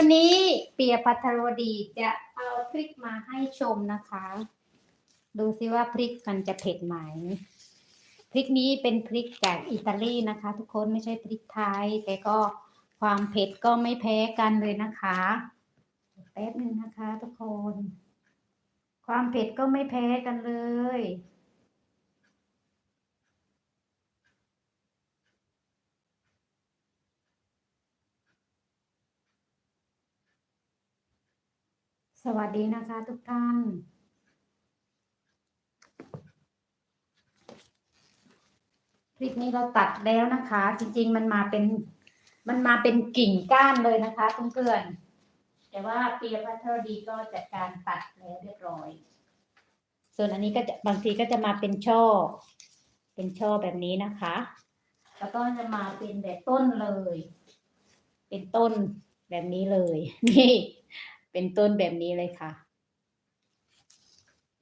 วันนี้เปียพัทรวดีจะเอาพริกมาให้ชมนะคะ ดูซิว่าพริกมันจะเผ็ดไหม พริกนี้เป็นพริกจากอิตาลีนะคะ ทุกคนไม่ใช่พริกไทย แต่ก็ความเผ็ดก็ไม่แพ้กันเลยนะคะแป๊บหนึ่งนะคะ ทุกคน ความเผ็ดก็ไม่แพ้กันเลย วัสดีนะคะทุกท่าน คลิปนี้เราตัดแล้วนะคะ จริง ๆ มันมาเป็น มันมาเป็นกิ่งก้านเลยนะคะเพื่อนๆแต่ว่าเปียพัทรดีก็จัดการตัดแล้วเรียบร้อย ส่วนอันนี้ก็จะบางทีก็จะมาเป็นช่อ เป็นช่อแบบนี้นะคะ แล้วก็จะมาเป็นแบบต้นเลย เป็นต้นแบบนี้เลย นี่ เป็นต้นแบบนี้เลยค่ะ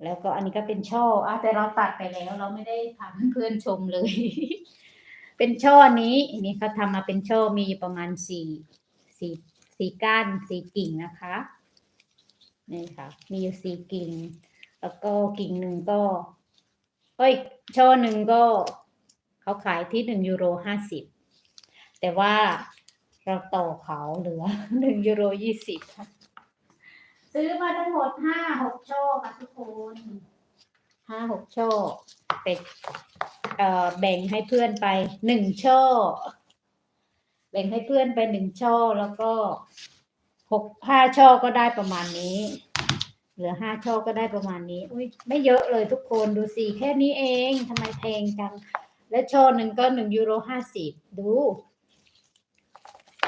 แล้วก็อันนี้ก็เป็นช่ออะแต่เราตัดไปแล้ว เราไม่ได้ทำให้เพื่อนชมเลย เป็นช่อนี้นนี้เขาทำมาเป็นช่อมีประมาณสี่สี่สี่ก้านสี่กิ่งนะคะนี่ค่ะ มีอยู่สี่กิ่ง แล้วก็กิ่งหนึ่งก็เอ้ยช่อหนึ่งก็เขาขายที่หนึ่งยูโรห้าสิบแต่ว่าเราต่อเขาเหลือหนึ่งยูโรยี่สิบค่ะ ซื้อมาทั้งหมดห้าหกช่อค่ะทุกคนห้าหกช่อเป็ดเอ่อแบ่งให้เพื่อนไปหนึ่งช่อ แบ่งให้เพื่อนไปหนึ่งช่อแล้วก็หกห้าช่อก็ได้ประมาณนี้ เหลือห้าช่อก็ได้ประมาณนี้ อุ้ยไม่เยอะเลยทุกคนดูสิแค่นี้เองทำไมแพงจัง และช่อหนึ่งก็หนึ่งยูโรห้าสิบดู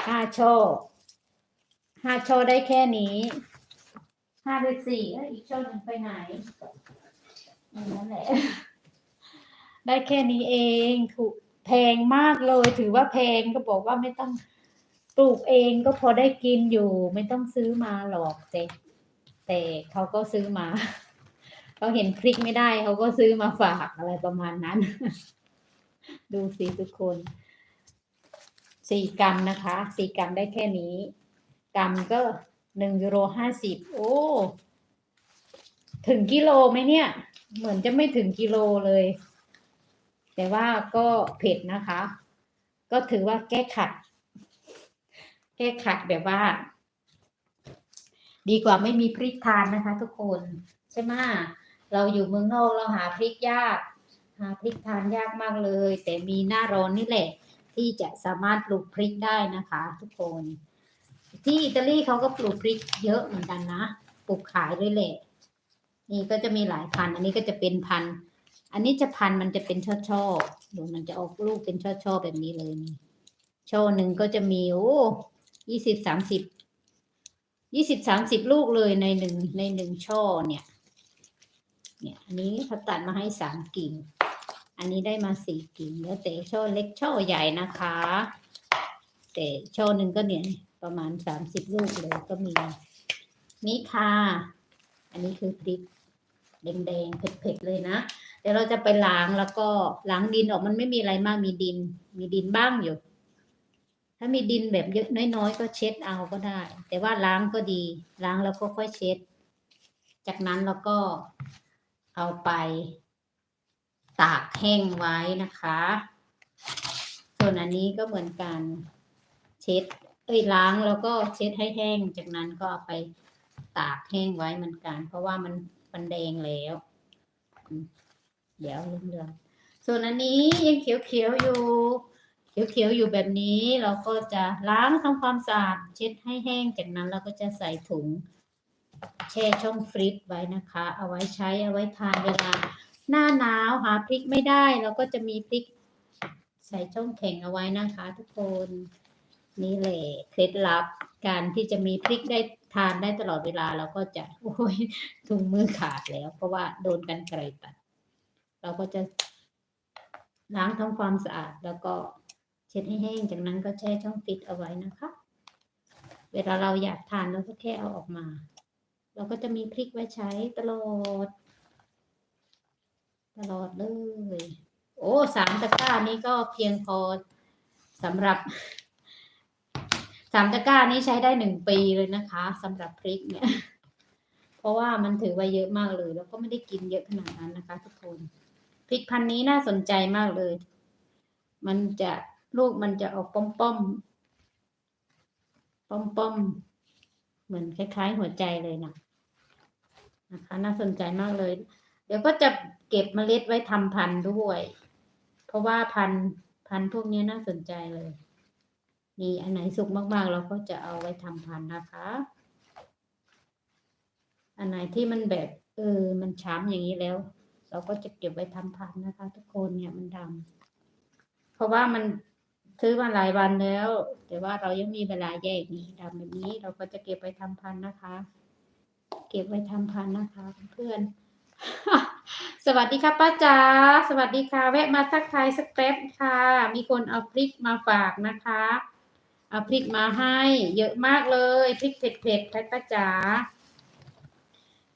ห้าช่อห้าช่อได้แค่นี้ ห้าไปสี่แล้วอีกช่องหนึ่งไปไหนนั่นแหละ ได้แค่นี้เองถูกแพงมากเลย ถือว่าแพงก็บอกว่าไม่ต้องปลูกเองก็พอได้กินอยู่ ไม่ต้องซื้อมาหรอกแต่แต่เขาก็ซื้อมาเขาเห็นพริกไม่ได้เขาก็ซื้อมาฝากอะไรประมาณนั้น ดูสิทุกคนสี่กรัมนะคะสี่กรัมได้แค่นี้กรัมก็ หนึ่งยูโรห้าสิบโอ้ ถึงกิโลไหมเนี่ย เหมือนจะไม่ถึงกิโลเลย แต่ว่าก็เผ็ดนะคะ ก็ถือว่าแก้ขัด แก้ขัดแบบว่า ดีกว่าไม่มีพริกทานนะคะ ทุกคน ใช่ไหมเราอยู่เมืองนอกเราหาพริกยาก หาพริกทานยากมากเลย แต่มีหน้าร้อนนี่แหละ ที่จะสามารถปลูกพริกได้นะคะ ทุกคน ที่อิตาลีเขาก็ปลูกพริกเยอะเหมือนกันนะปลูกขายด้วยแหละนี่ก็จะมีหลายพันธุ์อันนี้ก็จะเป็นพันธุ์อันนี้จะพันธุ์มันจะเป็นช่อช่อๆดูมันจะออกลูกเป็นช่อช่อๆแบบนี้เลยนี่ช่อหนึ่งก็จะมีโอ้ยี่สิบสามสิบยี่สิบสามสิบลูกเลยในหนึ่งในหนึ่งช่อเนี่ย เนี่ย อันนี้เขาตัดมาให้สามกิ่ง อันนี้ได้มาสี่กิ่งแล้วแต่ช่อเล็กช่อใหญ่นะคะ แต่ช่อหนึ่งก็เนี่ย ประมาณสามสิบลูกเลยก็มี นี่ค่ะ อันนี้คือพริกแดงๆเผ็ดๆเลยนะ เดี๋ยวเราจะไปล้างแล้วก็ล้างดินออกมันไม่มีอะไรมากมีดิน มีดินบ้างอยู่ ถ้ามีดินแบบเยอะน้อยๆก็เช็ดเอาก็ได้ แต่ว่าล้างก็ดี ล้างแล้วก็ค่อยเช็ด จากนั้นเราก็เอาไปตากแห้งไว้นะคะ ส่วนอันนี้ก็เหมือนกันเช็ด เอ้ยล้างแล้วก็เช็ดให้แห้ง จากนั้นก็เอาไปตากแห้งไว้เหมือนกัน เพราะว่ามันมันแดงแล้ว เดี๋ยวเรื่องๆส่วนอันนี้ยังเขียวๆอยู่ เขียวๆอยู่แบบนี้เราก็จะล้างทำความสะอาดเช็ดให้แห้ง จากนั้นเราก็จะใส่ถุงแช่ช่องฟรีซไว้นะคะ เอาไว้ใช้เอาไว้ทานเวลา หน้าหนาวหาพริกไม่ได้เราก็จะมีพริกใส่ช่องแข็งเอาไว้นะคะ ทุกคน นี่แหละเคล็ดลับการที่จะมีพริกได้ทานได้ตลอดเวลาเราก็จะโอ้ยถุงมือขาดแล้ว เพราะว่าโดนกันไกรตัด เราก็จะล้างทำความสะอาดแล้วก็เช็ดให้แห้งจากนั้นก็แช่ช่องฟิตเอาไว้นะคะ เวลาเราอยากทานเราก็แค่เอาออกมา เราก็จะมีพริกไว้ใช้ตลอด ตลอดเลย โอ้สามตะกร้านี้ก็เพียงพอสำหรับ สามตะกร้านี้ใช้ได้หนึ่งปีเลยนะคะสำหรับพริกเนี่ย เพราะว่ามันถือไว่าเยอะมากเลย แล้วก็ไม่ได้กินเยอะขนาดนั้นนะคะ ทุกคนพริกพันธุ์นี้น่าสนใจมากเลย มันจะลูกมันจะออกป้อมป้อมป้อมป้อมเหมือนคล้าย ๆ หัวใจเลยนะนะคะ น่าสนใจมากเลย เดี๋ยวก็จะเก็บเมล็ดไว้ทำพันธุ์ด้วย เพราะว่าพันธุ์พันธุ์พวกนี้น่าสนใจเลย มีอันไหนสุกมากๆ เราก็จะเอาไว้ทำพันนะคะ อันไหนที่มันแบบ เออ มันช้ำอย่างนี้แล้ว เราก็จะเก็บไว้ทำพันนะคะ ทุกคนเนี่ยมันดำเพราะว่ามันซื้อมาหลายวันแล้ว แต่ว่าเรายังมีเวลาแยกนี่ดำแบบนี้เราก็จะเก็บไว้ทำพันนะคะ เก็บไว้ทำพันนะคะเพื่อนสวัสดีค่ะป้าจ๋าสวัสดีค่ะ แวะมาทักทายสักแป๊บค่ะ มีคนเอาพริกมาฝากนะคะ เอาพริกมาให้ เยอะมากเลยพริกเผ็ดๆค่ะป้าจ๋า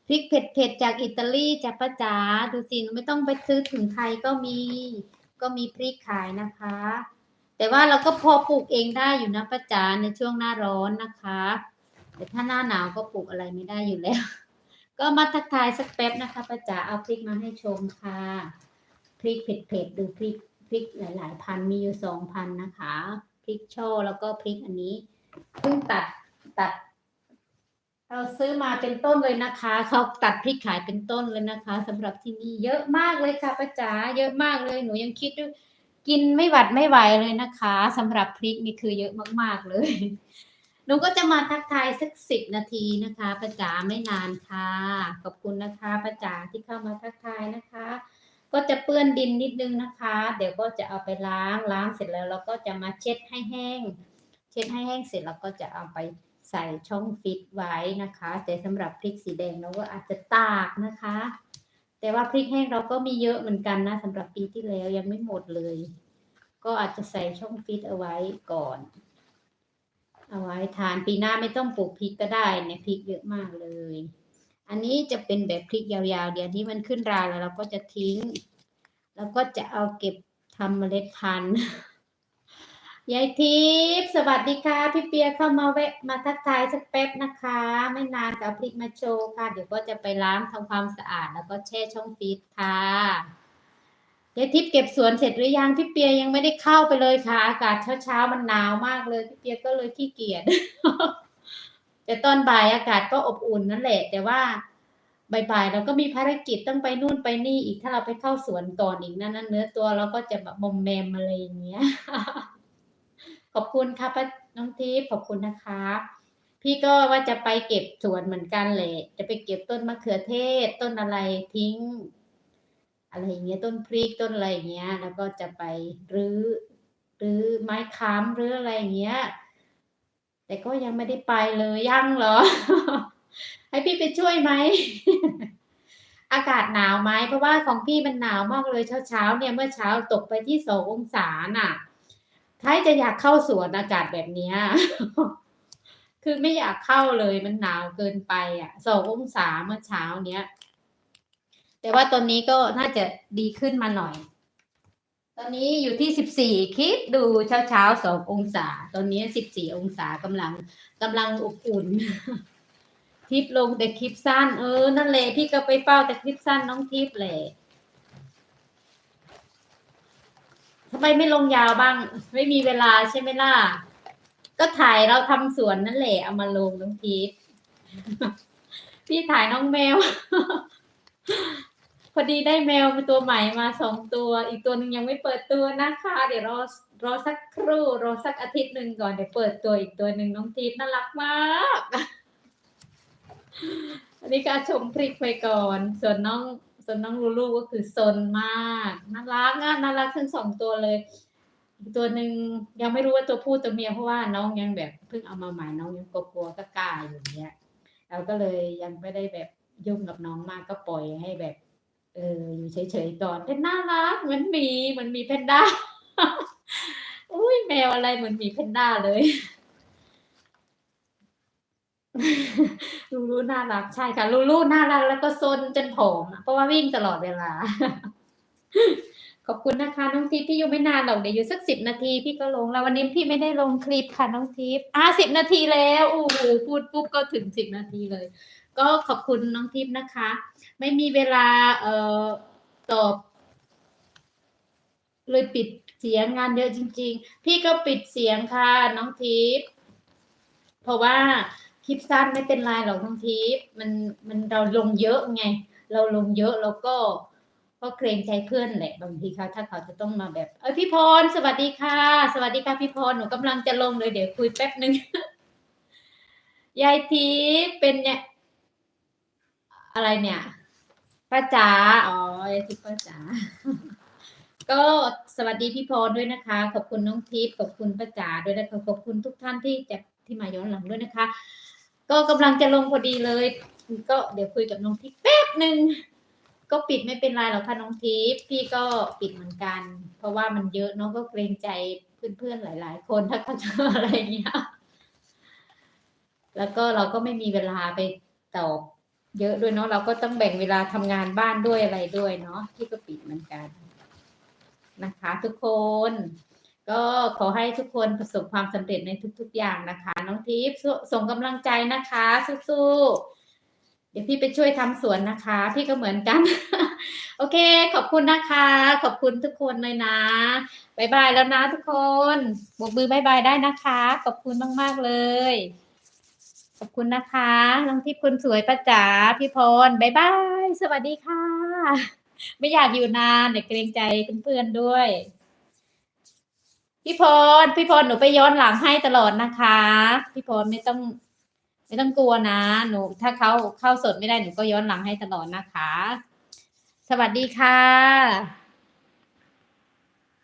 พริกเผ็ดๆจากอิตาลีจ้ะป้าจ๋าดูสิไม่ต้องไปซื้อถึงไทยก็มี ก็มีพริกขายนะคะ แต่ว่าเราก็พอปลูกเองได้อยู่นะป้าจ๋าในช่วงหน้าร้อนนะคะ แต่ถ้าหน้าหนาวก็ปลูกอะไรไม่ได้อยู่แล้ว ก็มาทักทายสักแป๊บนะคะป้าจ๋าเอาพริกมาให้ชมค่ะ พริกเผ็ดๆดูพริกพริกหลาย ๆ พันมีอยู่สองพันนะคะ พริกชว์แล้วก็พริกอันนี้เพิ่งตัดตัด เราซื้อมาเป็นต้นเลยนะคะเขาตัดพริกขายเป็นต้นเลยนะคะสำหรับที่นี่เยอะมากเลยค่ะป้าจ๋าเยอะมากเลยหนูยังคิดดูกินไม่หวัดไม่ไหวเลยนะคะสำหรับพริกนี่คือเยอะมากๆเลยหนูก็จะมาทักทายสักสิบนาทีนะคะป้าจ๋าไม่นานค่ะ ขอบคุณนะคะป้าจ๋าที่เข้ามาทักทายนะคะ ก็จะเปื้อนดินนิดนึงนะคะ เดี๋ยวก็จะเอาไปล้างล้างเสร็จแล้วเราก็จะมาเช็ดให้แห้ง เช็ดให้แห้งเสร็จเราก็จะเอาไปใส่ช่องฟิตไว้นะคะ แต่สำหรับพริกสีแดงเราก็อาจจะตากนะคะ แต่ว่าพริกแห้งเราก็มีเยอะเหมือนกันนะสำหรับปีที่แล้วยังไม่หมดเลย ก็อาจจะใส่ช่องฟิตเอาไว้ก่อน เอาไว้ทานปีหน้าไม่ต้องปลูกพริกก็ได้เนี่ยพริกเยอะมากเลย อันนี้จะเป็นแบบพริกยาวๆ เดี๋ยวที่มันขึ้นราแล้วเราก็จะทิ้ง แล้วก็จะเอาเก็บทำเมล็ดพันธุ์ยายทิพย์สวัสดีค่ะ พี่เปียเข้ามาแวะมาทักทายสักแป๊บนะคะ ไม่นานจะเอาพริกมาโชว์ค่ะ เดี๋ยวก็จะไปล้างทำความสะอาดแล้วก็แช่ช่องฟรีซค่ะยายทิพย์เก็บสวนเสร็จหรือยังพี่เปียยังไม่ได้เข้าไปเลยค่ะ อากาศเช้าๆมันหนาวมากเลย พี่เปียก็เลยขี้เกียจ แต่ตอนบ่ายอากาศก็อบอุ่นนั่นแหละ แต่ว่าบ่ายๆเราก็มีภารกิจต้องไปนู่นไปนี่อีกถ้าเราไปเข้าสวนก่อนอีกนั่นนั่นเนื้อตัวเราก็จะแบบมอมแมมอะไรอย่างเงี้ย ขอบคุณค่ะป้าน้องทิพย์ขอบคุณนะคะ พี่ก็ว่าจะไปเก็บสวนเหมือนกันเลยจะไปเก็บต้นมะเขือเทศ ต้นอะไรทิ้ง อะไรอย่างเงี้ยต้นพริกต้นอะไรอย่างเงี้ย แล้วก็จะไปรื้อรื้อไม้ค้ำรื้ออะไรอย่างเงี้ย แต่ก็ยังไม่ได้ไปเลยยังเหรอ ให้พี่ไปช่วยไหม อากาศหนาวไหมเพราะว่าของพี่มันหนาวมากเลยเช้าๆเนี่ยเมื่อเช้าตกไปที่สององศาน่ะใครจะอยากเข้าสวนอากาศแบบเนี้ยคือไม่อยากเข้าเลยมันหนาวเกินไป อะสององศาเมื่อเช้าเนี้ย แต่ว่าตอนนี้ก็น่าจะดีขึ้นมาหน่อย ตอนนี้อยู่ที่สิบสี่คิดดูเช้าเช้าสององศา ตอนนี้สิบสี่องศากำลังกำลังอบอุ่นทิปลงแต่คลิปสั้น เออ นั่นแหละพี่ก็ไปเฝ้าแต่คลิปสั้นน้องทิปแหละทำไมไม่ลงยาวบ้าง ไม่มีเวลาใช่ไหมล่ะ ก็ถ่ายเราทำสวนนั่นแหละ เอามาลงน้องทิปพี่ถ่ายน้องแมว พอดีได้แมวเป็นตัวใหม่มาสองตัว อีกตัวหนึ่งยังไม่เปิดตัวนะคะ เดี๋ยวรอรอสักครู่รอสักอาทิตย์หนึ่งก่อนเดี๋ยวเปิดตัวอีกตัวหนึ่งน้องทิพย์น่ารักมากอันนี้ก็ชมพริกไปก่อน ส่วนน้องส่วนน้องลูลูก็คือซนมากน่ารักอะน่ารักทั้งสองตัวเลยตัวหนึ่งยังไม่รู้ว่าตัวผู้ตัวเมียเพราะว่าน้องยังแบบเพิ่งเอามาใหม่น้องยังกลัวก็กล้าอยู่เนี้ยเราก็เลยยังไม่ได้แบบยุ่งกับน้องมากก็ปล่อยให้แบบ เอออยู่เฉยๆก่อนแต่น่ารักเหมือนหมีเหมือนหมีแพนด้าอุ้ยแมวอะไรเหมือนหมีแพนด้าเลยลูลูน่ารักใช่ค่ะลูลูน่ารักแล้วก็ซนจนผอมเพราะว่าวิ่งตลอดเวลา ขอบคุณนะคะ น้องทิพย์พี่อยู่ไม่นานหรอกเดี๋ยวอยู่สักสิบนาทีพี่ก็ลงแล้ววันนี้พี่ไม่ได้ลงคลิปค่ะน้องทิพย์อ่าสิบนาทีแล้วโอ้โหพูดปุ๊บก็ถึงสิบนาทีเลย ก็ขอบคุณน้องทิพย์นะคะ ไม่มีเวลาเอ่อตอบ เลยปิดเสียงงานเยอะจริง ๆ พี่ก็ปิดเสียงค่ะน้องทิพย์เพราะว่าคลิปสั้นไม่เป็นไรหรอกน้องทิพย์มันมันเราลงเยอะไง เราลงเยอะแล้วก็ก็เกรงใจเพื่อนแหละบางทีเขาถ้าเขาจะต้องมาแบบ เออพี่พรสวัสดีค่ะ สวัสดีค่ะพี่พรหนูกำลังจะลงเลยเดี๋ยวคุยแป๊บนึงยายทิพย์เป็นเนี่ย อะไรเนี่ยป้าจ๋าอ๋อยายทิพย์ป้าจ๋าก็สวัสดีพี่พรด้วยนะคะ ขอบคุณน้องทิพย์ขอบคุณป้าจ๋าด้วยนะคะขอบคุณทุกท่านที่จะที่มาย้อนหลังด้วยนะคะ ก็กำลังจะลงพอดีเลย ก็เดี๋ยวคุยกับน้องทิพย์แป๊บหนึ่งก็ปิดไม่เป็นไรหรอกค่ะน้องทิพย์พี่ก็ปิดเหมือนกัน เพราะว่ามันเยอะเน้องก็เกรงใจเพื่อนๆหลาย ๆ คนถ้าเขาจะอะไรอย่างเงี้ยแล้วก็เราก็ไม่มีเวลาไปตอบ เยอะด้วยเนาะเราก็ต้องแบ่งเวลาทำงานบ้านด้วยอะไรด้วยเนาะที่ก็ปิดเหมือนกันนะคะ ทุกคน ก็ขอให้ทุกคนประสบความสำเร็จในทุก ๆ อย่างนะคะ น้องทิพย์ส่งกำลังใจนะคะสู้ๆเดี๋ยวพี่ไปช่วยทำสวนนะคะ พี่ก็เหมือนกัน โอเค ขอบคุณนะคะ ขอบคุณทุกคนเลยนะบายบายแล้วนะทุกคนบกมือบายบายได้นะคะ ขอบคุณมาก ๆ เลย อบคุณนะคะน้องทิพย์คนสวยป้าจ๋าพี่พรบายบาย สวัสดีค่ะ ไม่อยากอยู่นานเดี๋ยวเกรงใจเพื่อนๆด้วย พี่พรพี่พรหนูไปย้อนหลังให้ตลอดนะคะ พี่พรไม่ต้อง ไม่ต้องกลัวนะ หนู ถ้าเขาเข้าสดไม่ได้หนูก็ย้อนหลังให้ตลอดนะคะ สวัสดีค่ะ